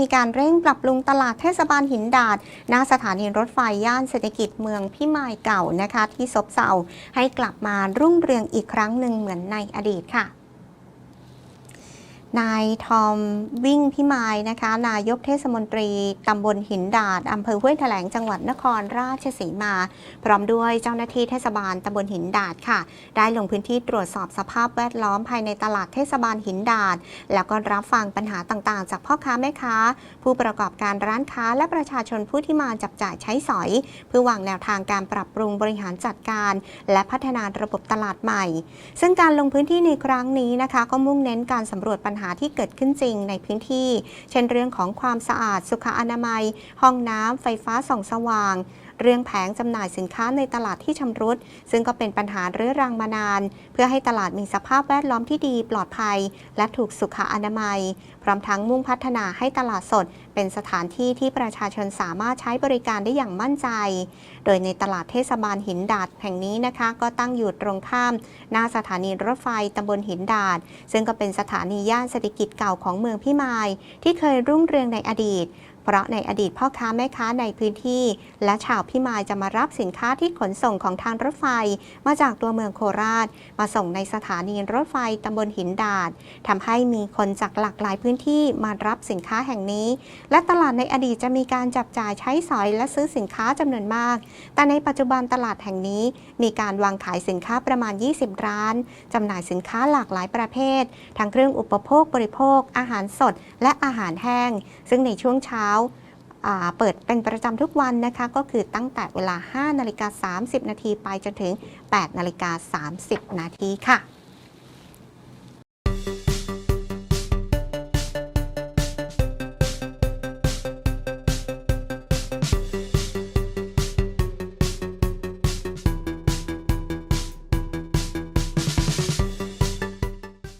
มีการเร่งปรับปรุงตลาดเทศบาลหินดาดหน้าสถานีรถไฟย่านเศรษฐกิจเมืองพิมายเก่านะคะ ที่ซบเซาให้กลับมารุ่งเรืองอีกครั้งหนึ่งเหมือนในอดีตค่ะ นายทอมวิ่งพิมายนะคะ นายกเทศมนตรีตำบลหินดาดอำเภอห้วยแถลงจังหวัดนครราชสีมา พร้อมด้วยเจ้าหน้าที่เทศบาลตำบลหินดาดค่ะ ได้ลงพื้นที่ตรวจสอบสภาพแวดล้อมภายในตลาดเทศบาลหินดาด แล้วก็รับฟังปัญหาต่างๆ จากพ่อค้าแม่ค้า ผู้ประกอบการร้านค้าและประชาชนผู้ที่มาจับจ่ายใช้สอย เพื่อวางแนวทางการปรับปรุงบริหารจัดการ และพัฒนาระบบตลาดใหม่ ซึ่งการลงพื้นที่ในครั้งนี้นะคะ ก็มุ่งเน้นการสำรวจปัญหาที่เกิดขึ้นจริงในพื้นที่ เช่นเรื่องของความสะอาดสุขอนามัย ห้องน้ำไฟฟ้าส่องสว่าง เรื่องแผงจำหน่ายสินค้าในตลาดที่ชำรุด ซึ่งก็เป็นปัญหาเรื้อรังมานาน เพื่อให้ตลาดมีสภาพแวดล้อมที่ดีปลอดภัย และถูกสุขอนามัย พร้อมทั้งมุ่งพัฒนาให้ตลาดสด เป็นสถานที่ที่ประชาชนสามารถใช้บริการได้อย่างมั่นใจ โดยในตลาดเทศบาลหินดาดแห่งนี้นะคะ ก็ตั้งอยู่ตรงข้าม หน้าสถานีรถไฟตำบลหินดาดซึ่งก็เป็นสถานีย่านเศรษฐกิจเก่าของเมืองพิมาย ที่เคยรุ่งเรืองในอดีต เพราะในอดีตพ่อค้าแม่ค้าในพื้นที่ และชาวพิมายจะมารับสินค้าที่ขนส่งของทางรถไฟ มาจากตัวเมืองโคราช มาส่งในสถานีรถไฟตำบลหินดาดทำให้มีคนจากหลากหลายพื้นที่มารับสินค้าแห่งนี้ และตลาดในอดีตจะมีการจับจ่ายใช้สอยและซื้อสินค้าจำนวนมาก แต่ในปัจจุบันตลาดแห่งนี้ มีการวางขายสินค้าประมาณ 20 ร้านจำหน่ายสินค้าหลากหลายประเภท ทั้งเครื่องอุปโภคบริโภค อาหารสด และอาหารแห้ง ซึ่งในช่วงเช้าอ่าเปิดเป็นประจำทุกวันนะคะก็คือตั้งแต่เวลา 5 นาฬิกา 30 นาทีไปจนถึง 8 นาฬิกา 30 นาทีค่ะ